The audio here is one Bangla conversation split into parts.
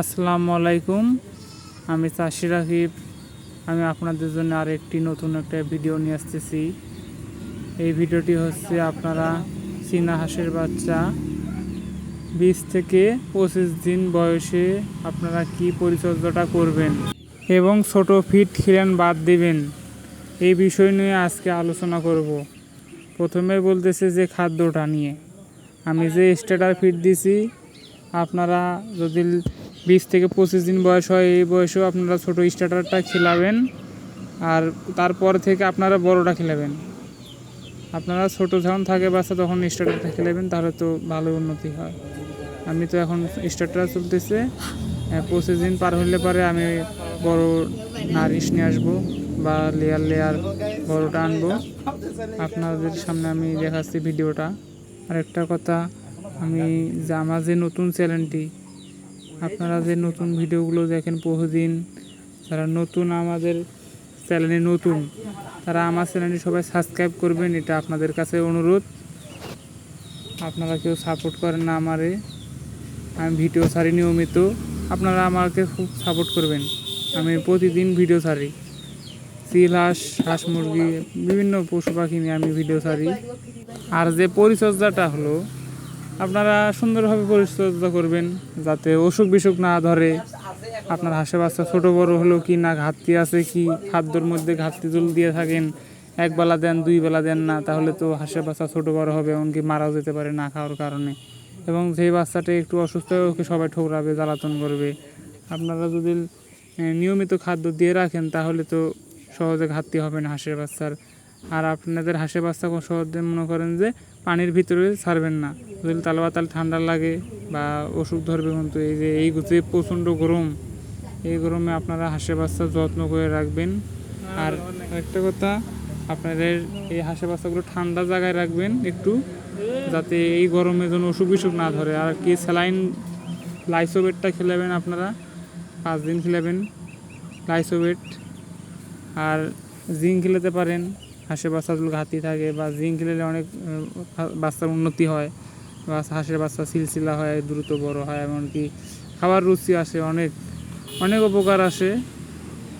আসসালামু আলাইকুম। আমি চাষি রাকিব। আমি আপনাদের জন্য আর একটি নতুন একটা ভিডিও নিয়ে আসতেছি। এই ভিডিওটি হচ্ছে আপনারা চীনা হাঁসের বাচ্চা। বিশ থেকে পঁচিশ দিন বয়সে আপনারা কি পরিচর্যাটা করবেন এবং ছোট ফিট খিরান বাদ দিবেন, এই বিষয় নিয়ে আজকে আলোচনা করব। প্রথমে বলতেছে যে খাদ্যটা নিয়ে। আমি যে স্টার্টার ফিট দিছি, আপনারা যদি বিশ থেকে পঁচিশ দিন বয়স হয়, এই বয়সেও আপনারা ছোট স্টার্টারটা খেলাবেন। আর তারপর থেকে আপনারা বড়টা খেলাবেন। আপনারা ছোট যখন থাকে, বাচ্চা তখন স্টার্টারটা খেলাবেন, তাহলে তো ভালো উন্নতি হয়। আমি তো এখন স্টার্টার চলতেছে। পঁচিশ দিন পার হলে পরে আমি বড় নারিশ নিয়ে আসব বা লেয়ার লেয়ার বড়টা আনব। আপনাদের সামনে আমি দেখাচ্ছি ভিডিওটা। আরেকটা কথা, আমি যে আমার যে নতুন চ্যানেলটি আপনারা যে নতুন ভিডিওগুলো দেখেন বহুদিন, যারা নতুন আমাদের চ্যানেলে নতুন, তারা আমার চ্যানেলটি সবাই সাবস্ক্রাইব করবেন, এটা আপনাদের কাছে অনুরোধ। আপনারা কেউ সাপোর্ট করেন না আমারে, আমি ভিডিও ছাড়ি নিয়মিত, আপনারা আমাকে খুব সাপোর্ট করবেন। আমি প্রতিদিন ভিডিও ছাড়ি। চিল হাঁস হাঁস মুরগি, বিভিন্ন পশু পাখি নিয়ে আমি ভিডিও ছাড়ি। আর যে পরিচর্যাটা হলো আপনারা সুন্দরভাবে পরিচর্যা করবেন যাতে অসুখ বিসুখ না ধরে। আপনার হাঁসে বাচ্চা ছোটো বড় হলো কি না, ঘাটতি আছে কি, খাদ্যর মধ্যে ঘাটতি জল দিয়ে থাকেন, এক বেলা দেন, দুই বেলা দেন না, তাহলে তো হাঁসের বাচ্চা ছোটো বড় হবে, এমনকি মারাও যেতে পারে না খাওয়ার কারণে। এবং যে বাচ্চাটা একটু অসুস্থ হয় ওকে সবাই ঠোকরাবে, জ্বালাতন করবে। আপনারা যদি নিয়মিত খাদ্য দিয়ে রাখেন, তাহলে তো সহজে ঘাটতি হবে না হাঁসের বাচ্চার। আর আপনাদের হাঁসের বাচ্চা সহজে মনে করেন যে পানির ভিতরে ছাড়বেন না। যদি তাল বাতাল ঠান্ডা লাগে বা অসুখ ধরবে কিন্তু এই যে এই যে প্রচণ্ড গরম, এই গরমে আপনারা হাঁসের বাচ্চা যত্ন করে রাখবেন। আর একটা কথা, আপনাদের এই হাঁসের বাচ্চাগুলো ঠান্ডা জায়গায় রাখবেন একটু, যাতে এই গরমে যেন অসুখ বিসুখ না ধরে। আর কি স্যালাইন লাইসোবেটটা খেলাবেন আপনারা, পাঁচ দিন খেলাবেন লাইসোবেট। আর জিঙ্ক খেলাতে পারেন, হাঁসের বাচ্চাগুলো ঘাতি থাকে বা জিঙ্ক খেলে অনেক বাচ্চার উন্নতি হয়। হাঁসের বাচ্চা সিলসিলা হয়, দ্রুত বড় হয়, এমনকি খাবার রুচি আসে, অনেক অনেক উপকার আসে।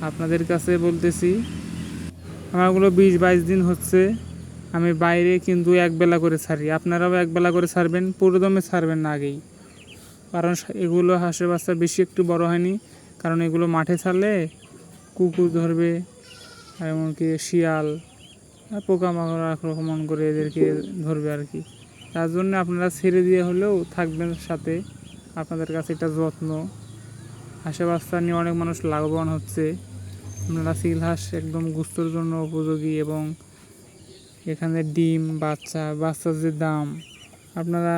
আপনাদের কাছে বলতেছি, আমারগুলো বিশ বাইশ দিন হচ্ছে, আমি বাইরে কিন্তু একবেলা করে ছাড়ি। আপনারাও একবেলা করে ছাড়বেন, পুরোদমে ছাড়বেন না আগেই। কারণ এগুলো হাঁসের বাচ্চা বেশি একটু বড় হয়নি, কারণ এগুলো মাঠে ছাড়লে কুকুর ধরবে এমনকি শিয়াল পোকামাকড় আক্রমণ করে এদেরকে ধরবে আর কি। তার জন্য আপনারা ছেড়ে দিয়ে হলেও থাকবেন সাথে। আপনাদের কাছে এটা যত্ন। বাচ্চা নিয়ে অনেক মানুষ লাভবান হচ্ছে। আপনারা সিল হাঁস একদম গুস্তর জন্য উপযোগী এবং এখানে ডিম, বাচ্চা, বাচ্চার যে দাম, আপনারা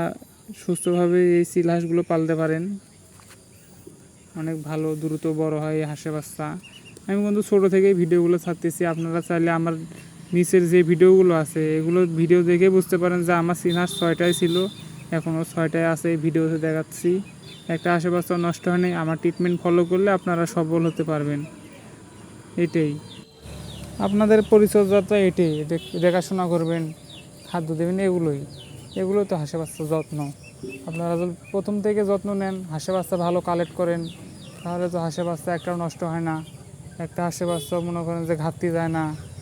সুস্থভাবে এই সিল হাঁসগুলো পালতে পারেন। অনেক ভালো, দ্রুত বড় হয় এই হাঁসের বাচ্চা। আমি কিন্তু ছোটো থেকেই ভিডিওগুলো ছাড়তেছি। আপনারা চাইলে আমার নিচের যে ভিডিওগুলো আছে, এগুলো ভিডিও দেখে বুঝতে পারেন যে আমার সিল হাঁস ছয়টাই ছিল। এখনও ছয়টায় আছে এই ভিডিওতে দেখাচ্ছি। একটা বাচ্চা নষ্ট হয়নি, আমার ট্রিটমেন্ট ফলো করলে আপনারা সফল হতে পারবেন। এটাই। আপনাদের পরিচর্যাটা এটাই, দেখ- দেখাশোনা করবেন, খাদ্য দেবেন, এগুলোই। এগুলো তো হাঁসে বাচ্চা যত্ন। আপনারা যদি প্রথম থেকে যত্ন নেন হাঁসে বাচ্চা ভালো কালেক্ট করেন, তাহলে তো হাঁসে বাচ্চা একটাও নষ্ট হয় না। একটা হাঁসে বাচ্চা মনে করেন যে ঘাটতি যায় না।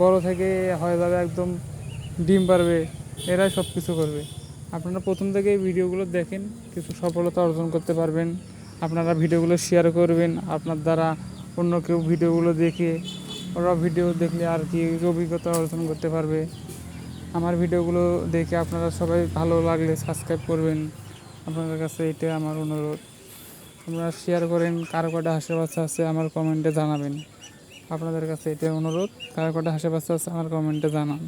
বড় থেকে হয়ে যাবে একদম ডিম পারবে, এরাই সব কিছু করবে। আপনারা প্রথম থেকে এই ভিডিওগুলো দেখেন, কিছু সফলতা অর্জন করতে পারবেন, আপনারা ভিডিওগুলো শেয়ার করবেন, আপনার দ্বারা অন্য কেউ ভিডিওগুলো দেখে, ওরা ভিডিও দেখলে আর কি অভিজ্ঞতা অর্জন করতে পারবে। আমার ভিডিওগুলো দেখে আপনারা সবাই ভালো লাগলে সাবস্ক্রাইব করবেন। আপনাদের কাছে এটা আমার অনুরোধ। আপনারা শেয়ার করেন, কারও কটা হাসি বাচ্চা আছে আমার কমেন্টে জানাবেন। আপনাদের কাছে এটাই অনুরোধ। কারও কটা হাসে বাচ্চা আছে আমার কমেন্টে জানান।